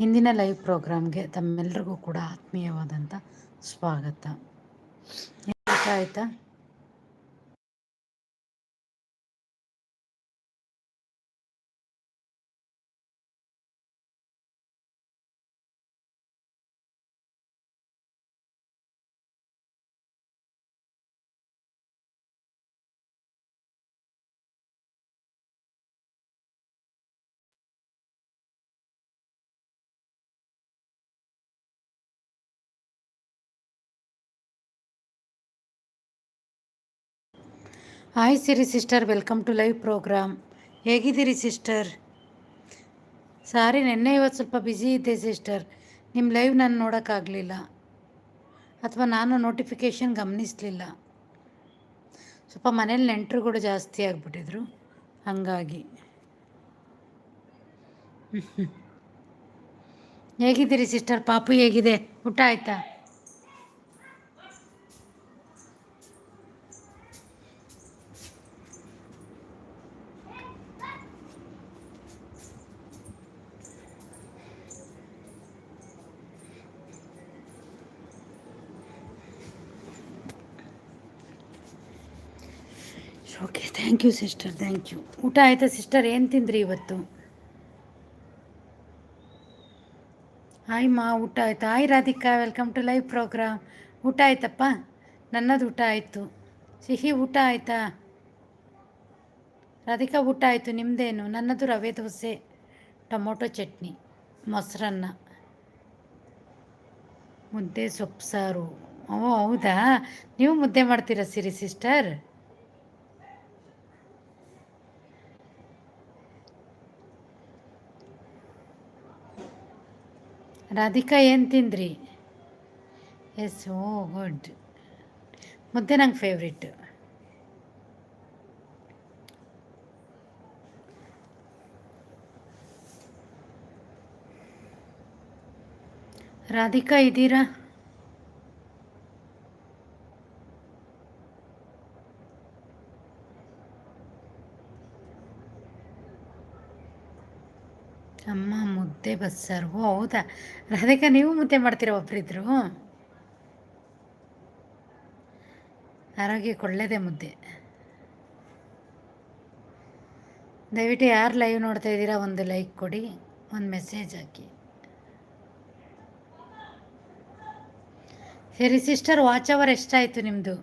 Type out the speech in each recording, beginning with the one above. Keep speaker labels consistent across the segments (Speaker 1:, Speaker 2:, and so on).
Speaker 1: ಇಂದಿನ ಲೈವ್ ಪ್ರೋಗ್ರಾಮ್ಗೆ ತಮ್ಮೆಲ್ಲರಿಗೂ ಕೂಡ ಆತ್ಮೀಯವಾದಂಥ ಸ್ವಾಗತ. ಆಯಿತಾ? Hi Siri sister welcome to live program ಹೇಗಿದ್ದೀರಿ ಸಿಸ್ಟರ್ ಸಾರಿ ನೆನ್ನೆ ಇವತ್ತು ಸ್ವಲ್ಪ ಬ್ಯುಸಿ ಇದ್ದೆ ಸಿಸ್ಟರ್ ನಿಮ್ಮ ಲೈವ್ ನಾನು ನೋಡೋಕ್ಕಾಗಲಿಲ್ಲ ಅಥವಾ ನಾನು ನೋಟಿಫಿಕೇಷನ್ ಗಮನಿಸಲಿಲ್ಲ. ಸ್ವಲ್ಪ ಮನೇಲಿ ನೆಂಟರುಗಳು ಜಾಸ್ತಿ ಆಗಿಬಿಟ್ಟಿದ್ರು. ಹಂಗಾಗಿ. ಹೇಗಿದ್ದೀರಿ ಸಿಸ್ಟರ್ ಪಾಪು ಹೇಗಿದೆ? ಊಟ ಆಯಿತಾ? Okay thank you sister thank you ಊಟ ಆಯಿತಾ ಸಿಸ್ಟರ್ ಏನು ತಿಂದ್ರಿ ಇವತ್ತು? ಹಾಯ್ ಮಾ, ಊಟ ಆಯಿತು? Hi Radhika welcome to live program ಊಟ ಆಯ್ತಪ್ಪ? ನನ್ನದು ಊಟ ಆಯಿತು. ಸಿಹಿ, ಊಟ ಆಯಿತಾ? ರಾಧಿಕಾ, ಊಟ ಆಯಿತು. ನಿಮ್ಮದೇನು ನನ್ನದು ರವೆ ದೋಸೆ, ಟೊಮೊಟೊ ಚಟ್ನಿ, ಮೊಸರನ್ನ, ಮುದ್ದೆ ಸೊಪ್ಪು ಸಾರು. ಓ, ಹೌದಾ? ನೀವು ಮುದ್ದೆ ಮಾಡ್ತೀರಾ ಸಿರಿ ಸಿಸ್ಟರ್ ರಾಧಿಕಾ ಏನು ತಿಂದ್ರಿ? ಎಸ್ ಓ ಗುಡ್ ಮುದ್ದೆ ನಂಗೆ ಫೇವ್ರೆಟ್ ರಾಧಿಕಾ ಇದ್ದೀರಾ? ಅಮ್ಮ. ಮುದ್ದೆ ಬಸ್ಸಾರು ಓ ಹೌದಾ? ರಾಧಿಕಾ, ನೀವು ಮುದ್ದೆ ಮಾಡ್ತೀರಾ ಒಬ್ಬರಿದ್ರು ಆರೋಗ್ಯಕ್ಕೆ ಒಳ್ಳೆಯದೇ ಮುದ್ದೆ. ದಯವಿಟ್ಟು ಯಾರು ಲೈವ್ ನೋಡ್ತಾ ಇದ್ದೀರಾ, ಒಂದು ಲೈಕ್ ಕೊಡಿ, ಒಂದು ಮೆಸೇಜ್ ಹಾಕಿ. ಸರಿ ಸಿಸ್ಟರ್ ವಾಚ್ ಅವರ್ ಎಷ್ಟಾಯಿತು ನಿಮ್ಮದು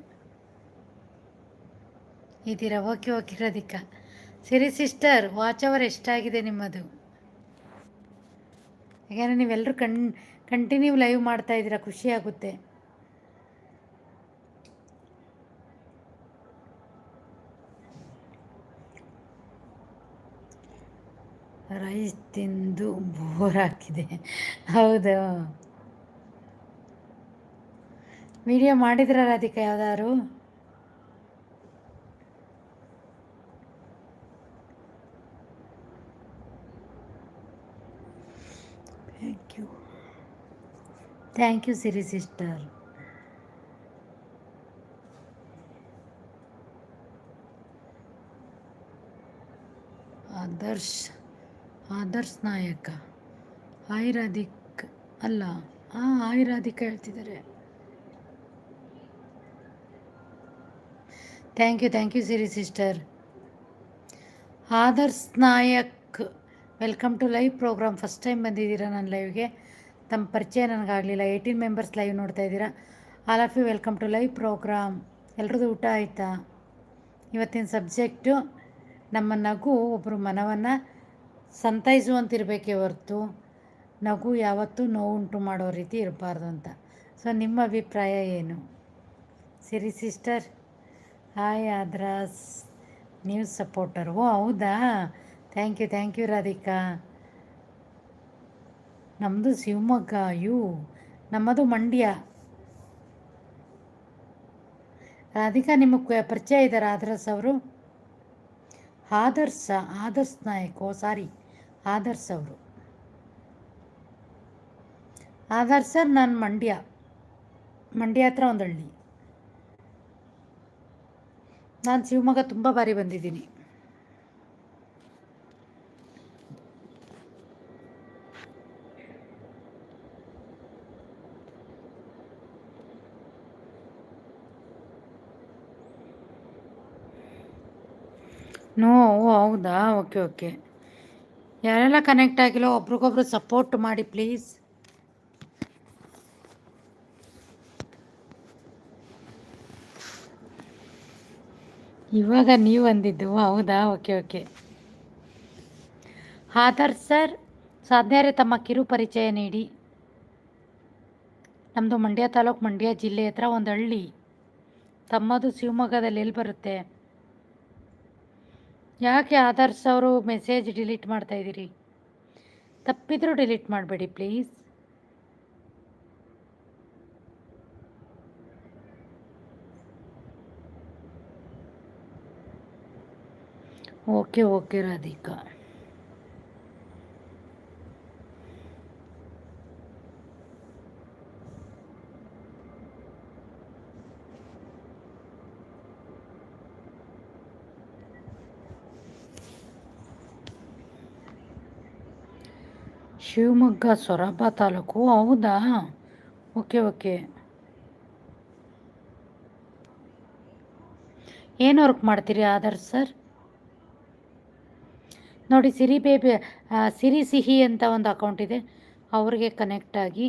Speaker 1: ಇದ್ದೀರಾ? Okay okay Radhika. ಸರಿ ಸಿಸ್ಟರ್ ವಾಚ್ ಅವರ್ ಎಷ್ಟಾಗಿದೆ ನಿಮ್ಮದು? ಯಾಕೆಂದರೆ ನೀವೆಲ್ಲರೂ ಕಣ್ ಕಂಟಿನ್ಯೂ ಲೈವ್ ಮಾಡ್ತಾ ಇದ್ದೀರಾ, ಖುಷಿ ಆಗುತ್ತೆ. ರೈಸ್ ತಿಂದು ಬೋರ್ ಹಾಕಿದೆ. ಹೌದು. ವಿಡಿಯೋ ಮಾಡಿದ್ರ ರಾಧಿಕಾ ಯಾವ್ದಾದ್ರು thank you thank you Siri sister Adarsh Adarsh Nayak Ayurvedic ಅಲ್ಲ ಹಾಂ ಆಯುರ್ವೇದಿಕ್ ಹೇಳ್ತಿದ್ದಾರೆ. Thank you thank you Siri sister Adarsh Nayak welcome to live program first time ಬಂದಿದ್ದೀರಾ ನನ್ನ ಲೈವ್ಗೆ ತಮ್ಮ ಪರಿಚಯ ನನಗಾಗಲಿಲ್ಲ. ಏಯ್ಟೀನ್ ಮೆಂಬರ್ಸ್ ಲೈವ್ ನೋಡ್ತಾ ಇದ್ದೀರಾ? All of you welcome to live program. ಎಲ್ರದ್ದು ಊಟ ಆಯಿತಾ? ಇವತ್ತಿನ ಸಬ್ಜೆಕ್ಟು, ನಮ್ಮ ನಗು ಒಬ್ಬರು ಮನವನ್ನು ಸಂತೈಸುವಂತಿರಬೇಕೇ ಹೊರತು ನಗು ಯಾವತ್ತೂ ನೋವುಂಟು ಮಾಡೋ ರೀತಿ ಇರಬಾರ್ದು ಅಂತ. ಸೊ, ನಿಮ್ಮ ಅಭಿಪ್ರಾಯ ಏನು? ಸಿರಿ ಸಿಸ್ಟರ್, ಹಾಯ್ ಆದ್ರಾಸ್, ನ್ಯೂಸ್ ಸಪೋರ್ಟರ್ ಓ ಹೌದಾ? Thank you thank you Radhika. ನಮ್ಮದು ಶಿವಮೊಗ್ಗ ಅಯ್ಯೋ ನಮ್ಮದು ಮಂಡ್ಯ. ರಾಧಿಕಾ ನಿಮಗೆ ಪರಿಚಯ ಇದ್ದಾರೆ ಆದರ್ಸ್ ಅವರು? ಆದರ್ಶ, ಆದರ್ಶ್ ನಾಯಕ ಓ ಸಾರಿ, ಆದರ್ಶ ಅವರು. ಆದರ್ಶ ನಾನು ಮಂಡ್ಯ. ಮಂಡ್ಯ ಹತ್ರ ಒಂದು ಹಳ್ಳಿ ನಾನು ಶಿವಮೊಗ್ಗ ತುಂಬ ಬಾರಿ ಬಂದಿದ್ದೀನಿ. ನೋ ಹೌದಾ? ಓಕೆ ಓಕೆ ಯಾರೆಲ್ಲ ಕನೆಕ್ಟ್ ಆಗಿಲ್ಲ, ಒಬ್ರಿಗೊಬ್ರು ಸಪೋರ್ಟ್ ಮಾಡಿ ಪ್ಲೀಸ್ ಇವಾಗ ನೀವು ಅಂದಿದ್ದು, ಹೌದಾ? ಓಕೆ ಓಕೆ ಆಧಾರ್ ಸರ್ ಸಾಧ್ಯರೇ ತಮ್ಮ ಕಿರು ಪರಿಚಯ ನೀಡಿ. ನಮ್ಮದು ಮಂಡ್ಯ ತಾಲೂಕು ಮಂಡ್ಯ ಜಿಲ್ಲೆ ಹತ್ರ ಒಂದು ಹಳ್ಳಿ. ತಮ್ಮದು ಶಿವಮೊಗ್ಗದಲ್ಲಿ ಎಲ್ಲಿ ಬರುತ್ತೆ? ಯಾಕೆ ಆದರ್ಶ್ ಅವರು ಮೆಸೇಜ್ ಡಿಲೀಟ್ ಮಾಡ್ತಾ ಇದ್ದೀರಿ? ತಪ್ಪಿದ್ರೂ ಡಿಲೀಟ್ ಮಾಡಬೇಡಿ please okay okay Radhika. Shivamogga Soraba taluk. ಹೌದಾ? Okay okay. ಏನು ವರ್ಕ್ ಮಾಡ್ತೀರಿ ಆಧಾರ್ ಸರ್? ನೋಡಿ, ಸಿರಿ ಬೇಬಿ ಸಿರಿ ಸಿಹಿ ಅಂತ ಒಂದು ಅಕೌಂಟ್ ಇದೆ. ಅವ್ರಿಗೆ ಕನೆಕ್ಟ್ ಆಗಿ,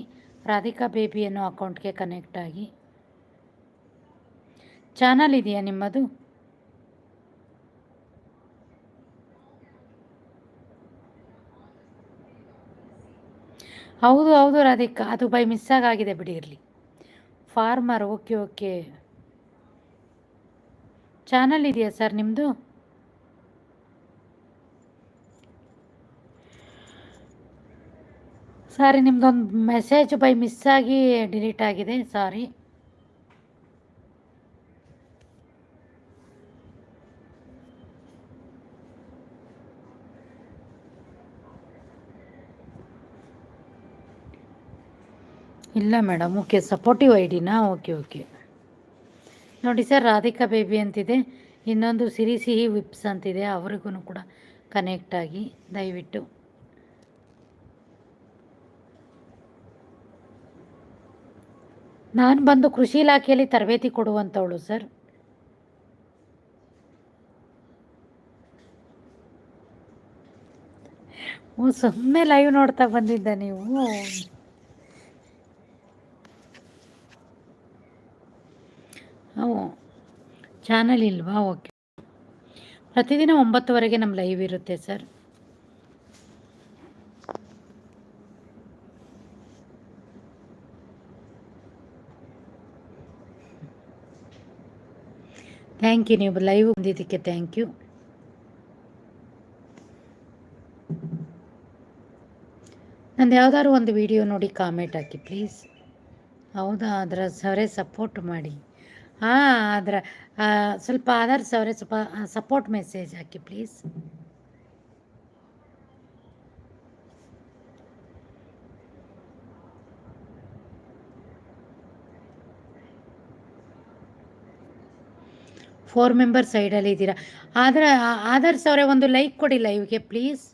Speaker 1: ರಾಧಿಕಾ ಬೇಬಿ ಅನ್ನೋ ಅಕೌಂಟ್ಗೆ ಕನೆಕ್ಟ್ ಆಗಿ. ಚಾನಲ್ ಇದೆಯಾ ನಿಮ್ಮದು? ಹೌದು ಹೌದು ರಾಧಿಕಾ, ಅದು ಬೈ ಮಿಸ್ ಆಗಿದೆ ಬಿಡಿ ಇರಲಿ. ಫಾರ್ಮರ್ ಓಕೆ ಓಕೆ ಚಾನಲ್ ಇದೆಯಾ ಸರ್ ನಿಮ್ಮದು ಸಾರಿ ನಿಮ್ದೊಂದು ಮೆಸೇಜ್ ಬೈ ಮಿಸ್ ಆಗಿ ಡಿಲೀಟ್ ಆಗಿದೆ ಸಾರಿ ಇಲ್ಲ ಮೇಡಮ್, ಓಕೆ ಸಪೋರ್ಟಿವ್ ಐ ಡಿನಾ ಓಕೆ ಓಕೆ. ನೋಡಿ ಸರ್, ರಾಧಿಕಾ ಬೇಬಿ ಅಂತಿದೆ. ಇನ್ನೊಂದು ಸಿರಿ ಸಿಹಿ ವಿಪ್ಸ್ ಅಂತಿದೆ ಅವ್ರಿಗೂ ಕೂಡ ಕನೆಕ್ಟ್ ಆಗಿ ದಯವಿಟ್ಟು. ನಾನು ಬಂದು ಕೃಷಿ ಇಲಾಖೆಯಲ್ಲಿ ತರಬೇತಿ ಕೊಡುವಂಥವಳು ಸರ್. ಸುಮ್ಮನೆ ಲೈವ್ ನೋಡ್ತಾ ಬಂದಿದ್ದ ನೀವು? ಓ ಚಾನಲ್ ಇಲ್ವಾ? ಓಕೆ ಪ್ರತಿದಿನ ಒಂಬತ್ತುವರೆಗೆ ನಮ್ಮ ಲೈವ್ ಇರುತ್ತೆ ಸರ್ ಥ್ಯಾಂಕ್ ಯು ನೀವು ಲೈವ್ ಬಂದಿದ್ದಕ್ಕೆ ಥ್ಯಾಂಕ್ ಯು ನಂದು ಯಾವ್ದಾದ್ರು ಒಂದು ವಿಡಿಯೋ ನೋಡಿ ಕಾಮೆಂಟ್ ಹಾಕಿ ಪ್ಲೀಸ್ ಹೌದಾ? ಅದರ ಸರೇ ಸಪೋರ್ಟ್ ಮಾಡಿ. ಹಾಂ, ಆದ್ರೆ ಸ್ವಲ್ಪ ಆಧಾರ್ ಅವರೇ ಸ್ವಲ್ಪ ಸಪೋರ್ಟ್ ಮೆಸೇಜ್ ಹಾಕಿ ಪ್ಲೀಸ್ ಫೋರ್ ಮೆಂಬರ್ ಸೈಡಲ್ಲಿ ಇದ್ದೀರಾ ಆದರೆ ಆದರ್ಸ್ ಅವರೇ ಒಂದು ಲೈಕ್ ಕೊಡಿ ಲೈವ್ಗೆ ಪ್ಲೀಸ್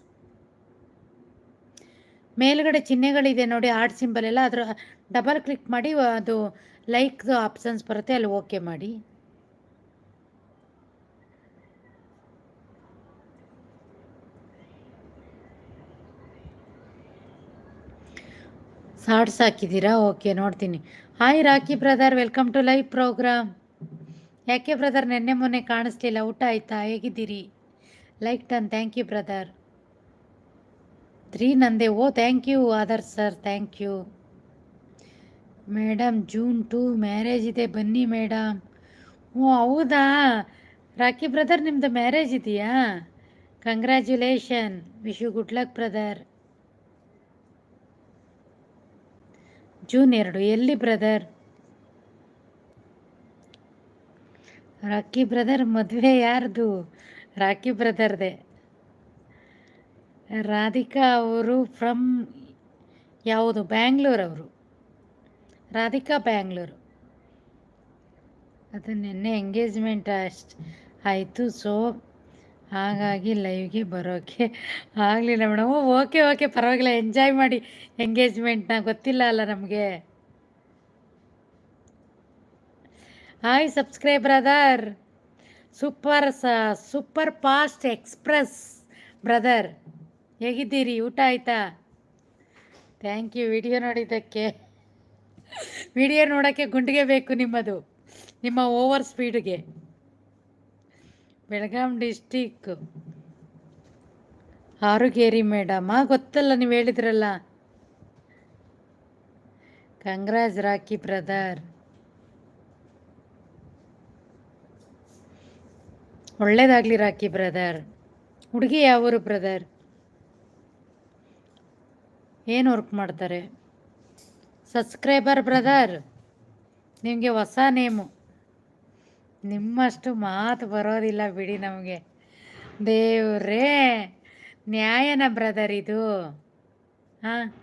Speaker 1: ಮೇಲ್ಗಡೆ ಚಿಹ್ನೆಗಳಿದೆ ನೋಡಿ ಆರ್ಟ್ ಸಿಂಬಲ್ ಎಲ್ಲ. ಅದರ ಡಬಲ್ ಕ್ಲಿಕ್ ಮಾಡಿ ಅದು ಲೈಕ್ದು ಆಪ್ಷನ್ಸ್ ಬರುತ್ತೆ, ಅಲ್ಲಿ ಓಕೆ ಮಾಡಿ. ಶಾರ್ಟ್ಸ್ ಹಾಕಿದ್ದೀರಾ? ಓಕೆ ನೋಡ್ತೀನಿ. Hi Rocky brother welcome to live program ಯಾಕೆ ಬ್ರದರ್ ನೆನ್ನೆ ಮೊನ್ನೆ ಕಾಣಿಸ್ಲಿಲ್ಲ, ಊಟ ಆಯ್ತಾ? ಹೇಗಿದ್ದೀರಿ? Like done thank you brother three ನಂದೆ ಓ thank you Aadhar sir thank you madam June two, marriage ಇದೆ, ಬನ್ನಿ ಮೇಡಮ್ ಓ, ಹೌದಾ? ರಾಕಿ ಬ್ರದರ್ ನಿಮ್ಮದು ಮ್ಯಾರೇಜ್ ಇದೆಯಾ? Congratulation wish you good luck brother June ಎರಡು, ಎಲ್ಲಿ ಬ್ರದರ್? ರಾಕಿ ಬ್ರದರ್ ಮದುವೆ ಯಾರ್ದು? ರಾಕಿ ಬ್ರದರ್ದೆ. ರಾಧಿಕಾ ಅವರು ಫ್ರಮ್ ಯಾವುದು? ಬ್ಯಾಂಗ್ಳೂರ್ ಅವರು ರಾಧಿಕಾ ಬ್ಯಾಂಗ್ಳೂರು. ಅದು ನಿನ್ನೆ ಎಂಗೇಜ್ಮೆಂಟ್ ಅಷ್ಟು ಆಯಿತು ಸೊ ಹಾಗಾಗಿ ಲೈವ್ಗೆ ಬರೋಕ್ಕೆ ಆಗಲಿಲ್ಲ ಮೇಡಮ್ ಓಕೆ ಓಕೆ ಪರವಾಗಿಲ್ಲ ಎಂಜಾಯ್ ಮಾಡಿ ಎಂಗೇಜ್ಮೆಂಟ್ನ ಗೊತ್ತಿಲ್ಲ ಅಲ್ಲ ನಮಗೆ. Hi subscribe brother super super fast express brother ಹೇಗಿದ್ದೀರಿ? ಊಟ ಆಯಿತಾ? ಥ್ಯಾಂಕ್ ಯು ವಿಡಿಯೋ ನೋಡಿದ್ದಕ್ಕೆ. ವಿಡಿಯೋ ನೋಡೋಕ್ಕೆ ಗುಂಡಿಗೆ ಬೇಕು ನಿಮ್ಮದು. ನಿಮ್ಮ ಓವರ್ ಸ್ಪೀಡ್ಗೆ ಬೆಳಗಾಂ ಡಿಸ್ಟಿಕ್ ಆರುಗೇರಿ ಮೇಡಮ್. ಗೊತ್ತಲ್ಲ, ನೀವು ಹೇಳಿದ್ರಲ್ಲ. Congrats Rocky brother. ಒಳ್ಳೇದಾಗ್ಲಿ ರಾಕಿ ಬ್ರದರ್. ಹುಡುಗಿ ಯಾವೂರು ಬ್ರದರ್? ಏನು ವರ್ಕ್ ಮಾಡ್ತಾರೆ? ಸಬ್ಸ್ಕ್ರೈಬರ್ ಬ್ರದರ್ ನಿಮಗೆ ಹೊಸ ನೇಮು ನಿಮ್ಮಷ್ಟು ಮಾತು ಬರೋದಿಲ್ಲ ಬಿಡಿ ನಮಗೆ. ದೇವ್ರೇ, ನ್ಯಾಯನ ಬ್ರದರ್ ಇದು. ಹಾಂ,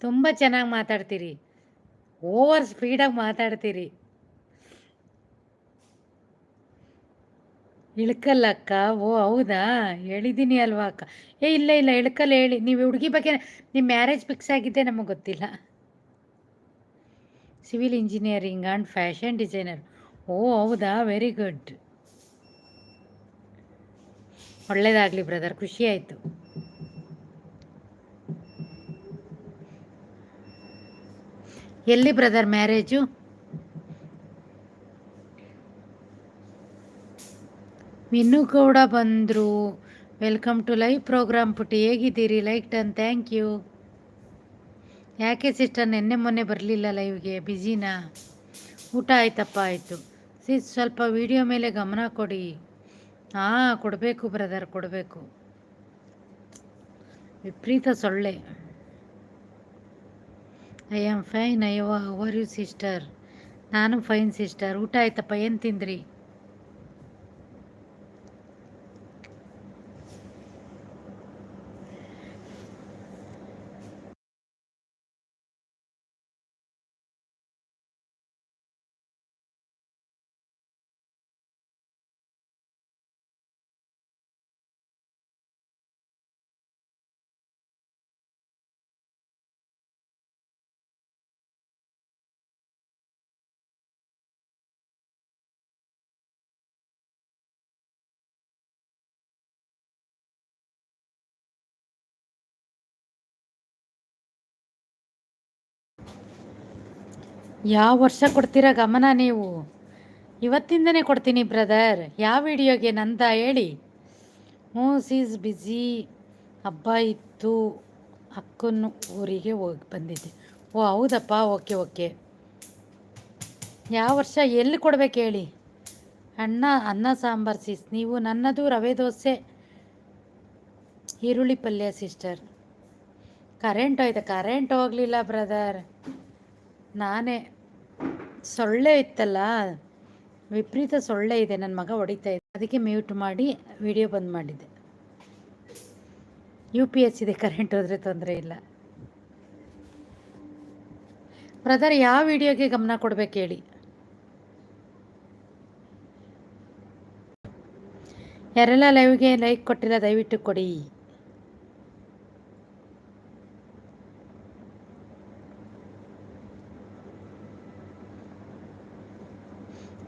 Speaker 1: ತುಂಬ ಚೆನ್ನಾಗಿ ಮಾತಾಡ್ತೀರಿ. ಓವರ್ ಸ್ಪೀಡಾಗಿ ಮಾತಾಡ್ತೀರಿ. ಇಳ್ಕಲ್ಲಕ್ಕ? ಓ, ಹೌದಾ? ಹೇಳಿದ್ದೀನಿ ಅಲ್ವಾ ಅಕ್ಕ? ಏ, ಇಲ್ಲ ಇಲ್ಲ ಇಳ್ಕಲ್ಲ ಹೇಳಿ. ನೀವು ಹುಡುಗಿ ಬಗ್ಗೆ ನಿಮ್ಮ ಮ್ಯಾರೇಜ್ ಫಿಕ್ಸ್ ಆಗಿದ್ದೆ ನಮಗೆ ಗೊತ್ತಿಲ್ಲ. Civil engineering and fashion designer. ಓ, ಹೌದಾ? Very good. ಒಳ್ಳೇದಾಗಲಿ ಬ್ರದರ್, ಖುಷಿ ಆಯಿತು. ಎಲ್ಲಿ ಬ್ರದರ್ ಮ್ಯಾರೇಜು? ವಿನ್ನು ಕೂಡ ಬಂದರು. ವೆಲ್ಕಮ್ ಟು ಲೈವ್ ಪ್ರೋಗ್ರಾಮ್ ಪುಟ್ಟಿ. ಹೇಗಿದ್ದೀರಿ? ಲೈಕ್ ಟನ್ ಥ್ಯಾಂಕ್ ಯು ಯಾಕೆ ಸಿಸ್ಟರ್ ನಿನ್ನೆ ಮೊನ್ನೆ ಬರಲಿಲ್ಲ ಲೈವ್ಗೆ ಬ್ಯುಸಿನಾ ಊಟ ಆಯ್ತಪ್ಪ, ಆಯಿತು. ಸಿ, ಸ್ವಲ್ಪ ವಿಡಿಯೋ ಮೇಲೆ ಗಮನ ಕೊಡಿ. ಹಾಂ, ಕೊಡಬೇಕು ಬ್ರದರ್ ಕೊಡಬೇಕು. ವಿಪರೀತ ಸೊಳ್ಳೆ. ಐ ಆಮ್ ಫೈನ್ ಅಯ್ಯೋ ಅವರ್ ಯು ಸಿಸ್ಟರ್ ನಾನು ಫೈನ್ ಸಿಸ್ಟರ್ ಊಟ ಆಯ್ತಪ್ಪ, ಏನು ತಿಂದ್ರಿ? ಯಾವ ವರ್ಷ ಕೊಡ್ತೀರಾ ಗಮನ ನೀವು? ಇವತ್ತಿಂದನೇ ಕೊಡ್ತೀನಿ ಬ್ರದರ್. ಯಾವ ವಿಡಿಯೋಗೆ ನಂದ ಹೇಳಿ. ಮೂಸ್ ಈಸ್ ಬ್ಯುಸಿ. ಹಬ್ಬ ಇತ್ತು. ಅಕ್ಕನ ಊರಿಗೆ ಹೋಗಿ ಬಂದಿದ್ದೆ. ಓ, ಹೌದಪ್ಪ. Okay okay. ಯಾವ ವರ್ಷ ಎಲ್ಲಿ ಕೊಡ್ಬೇಕು ಹೇಳಿ? ಅಣ್ಣ, ಅನ್ನ, ಸಾಂಬಾರು, ಸೀಸ್. ನೀವು ನನ್ನದು ರವೆ ದೋಸೆ, ಈರುಳ್ಳಿ ಪಲ್ಯ, ಸಿಸ್ಟರ್. ಕರೆಂಟ್ ಹೋಯ್ತು. ಕರೆಂಟ್ ಹೋಗಲಿಲ್ಲ ಬ್ರದರ್. ನಾನೇ ಸೊಳ್ಳೆ ಇತ್ತಲ್ಲ, ವಿಪರೀತ ಸೊಳ್ಳೆ ಇದೆ ನನ್ನ ಮಗ ಹೊಡಿತಾ ಇದೆ. ಅದಕ್ಕೆ ಮ್ಯೂಟ್ ಮಾಡಿ ವಿಡಿಯೋ ಬಂದ್ ಮಾಡಿದ್ದೆ. ಯು ಪಿ ಎಸ್ ಇದೆ ಕರೆಂಟ್ ಹೋದರೆ ತೊಂದರೆ ಇಲ್ಲ. ಬ್ರದರ್ ಯಾವ ವಿಡಿಯೋಗೆ ಗಮನ ಕೊಡ್ಬೇಕು ಹೇಳಿ? ಯಾರೆಲ್ಲ ಲೈವ್ಗೆ ಲೈಕ್ ಕೊಟ್ಟಿಲ್ಲ, ದಯವಿಟ್ಟು ಕೊಡಿ.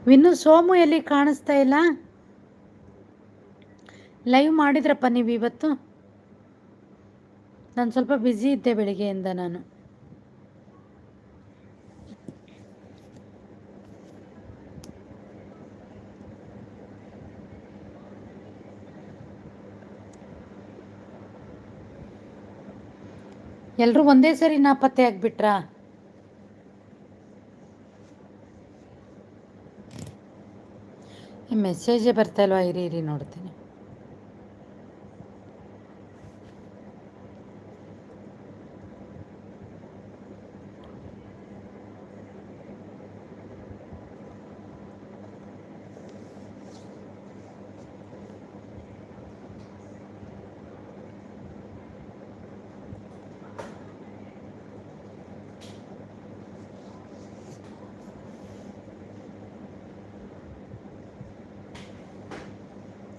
Speaker 1: ವಿನ್ನು ಸೋಮು ಎಲ್ಲಿ ಕಾಣಿಸ್ತಾ ಇಲ್ಲ? ಲೈವ್ ಮಾಡಿದ್ರಪ್ಪ ನೀವು ಇವತ್ತು? ನಾನು ಸ್ವಲ್ಪ ಬ್ಯುಸಿ ಇದ್ದೆ ಬೆಳಿಗ್ಗೆಯಿಂದ ನಾನು. ಎಲ್ಲರೂ ಒಂದೇ ಸರಿ ನಾಪತ್ತೆ ಆಗಿಬಿಟ್ರಾ? ಮೆಸೇಜೇ ಬರ್ತಾ ಇಲ್ವಾ? ಇರಿ ಇರಿ ನೋಡ್ತೀನಿ.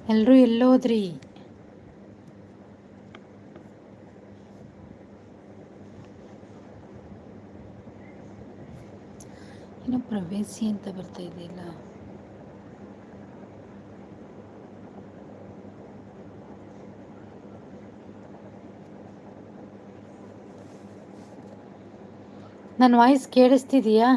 Speaker 1: ಎಲ್ಲರೂ ಎಲ್ಲೋದ್ರಿ ಏನೋ ಪ್ರವೇಸಿ ಅಂತ ಬರ್ತಾ ಇದೆಯಲ್ಲ? ನನ್ನ ವಾಯ್ಸ್ ಕೇಳಿಸ್ತಿದೆಯಾ?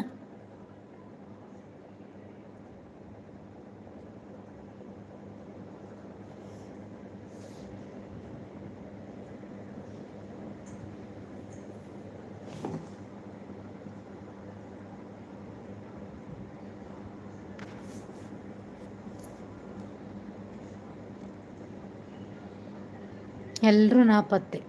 Speaker 1: ಎಲ್ಲರೂ ನಾಪತ್ತೆ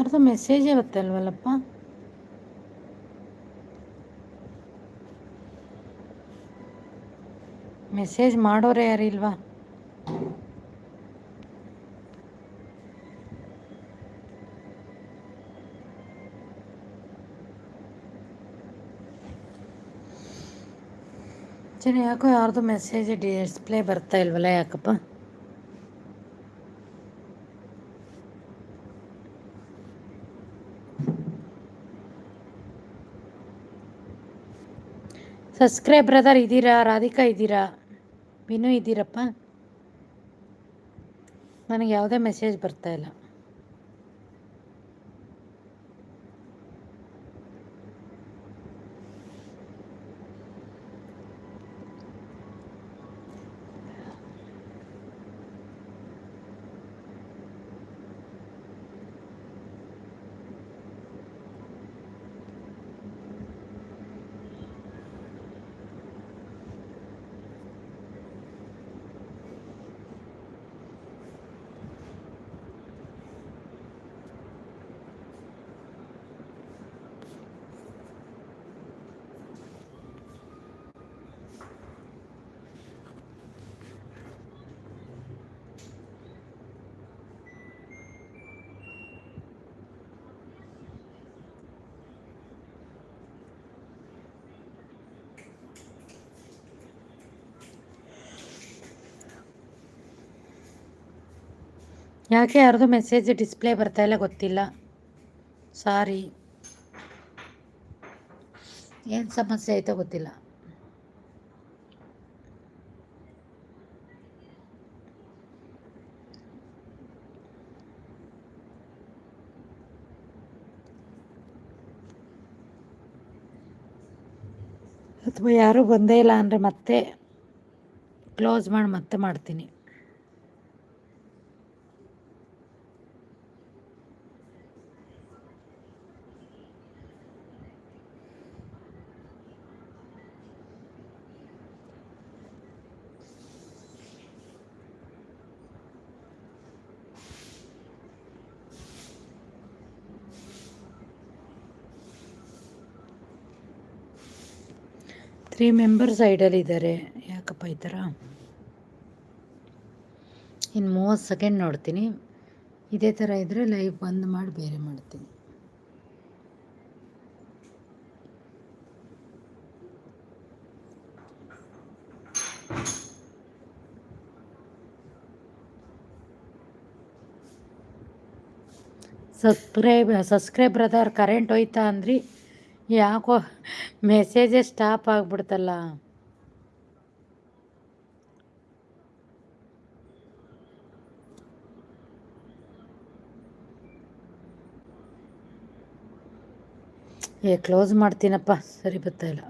Speaker 1: ಯಾರ್ದು ಮೆಸೇಜೇ ಗೊತ್ತಲ್ವಲ್ಲಪ್ಪ ಮೆಸೇಜ್ ಮಾಡೋರು ಯಾರು ಯಾರಿಲ್ವಾ ಸರಿ ಯಾಕೋ ಯಾರ್ದು ಮೆಸೇಜ್ ಡಿಸ್ಪ್ಲೇ ಬರ್ತಾ ಇಲ್ವಲ್ಲ ಯಾಕಪ್ಪ? ಸಬ್ಸ್ಕ್ರೈಬ್ ಬ್ರದರ್ ಇದ್ದೀರಾ? ರಾಧಿಕಾ ಇದ್ದೀರಾ? ವಿನು ಇದ್ದೀರಪ್ಪ? ನನಗೆ ಯಾವುದೇ ಮೆಸೇಜ್ ಬರ್ತಾ ಇಲ್ಲ. ಯಾಕೆ ಯಾರ್ದು ಮೆಸೇಜ್ ಡಿಸ್ಪ್ಲೇ ಬರ್ತಾ ಇಲ್ಲ ಗೊತ್ತಿಲ್ಲ. ಸಾರಿ ಏನು ಸಮಸ್ಯೆ ಆಯಿತೋ ಗೊತ್ತಿಲ್ಲ. ಅಥವಾ ಯಾರೂ ಬಂದೇ ಇಲ್ಲ ಅಂದರೆ ಮತ್ತೆ ಕ್ಲೋಸ್ ಮಾಡಿ ಮತ್ತೆ ಮಾಡ್ತೀನಿ. ತ್ರೀ ಮೆಂಬರ್ಸ್ ಇದ್ದಾರೆ ಯಾಕಪ್ಪ ಈ ಥರ? ಇನ್ನು ಮೂವತ್ತು ಸೆಕೆಂಡ್ ನೋಡ್ತೀನಿ. ಇದೇ ಥರ ಇದ್ದರೆ ಲೈವ್ ಬಂದ್ ಮಾಡಿ ಬೇರೆ ಮಾಡ್ತೀನಿ. ಸಬ್ಸ್ಕ್ರೈಬ್ ಸಬ್ಸ್ಕ್ರೈಬ್ ಬ್ರದರ್ ಕರೆಂಟ್ ಹೋಯ್ತಾ ಅಂದ್ರಿ? ಯಾಕೋ ಮೆಸೇಜೇ ಸ್ಟಾಪ್ ಆಗಿಬಿಡ್ತಲ್ಲ. ಏ ಕ್ಲೋಸ್ ಮಾಡ್ತೀನಪ್ಪ. ಸರಿ ಬರ್ತಾಯಿಲ್ಲ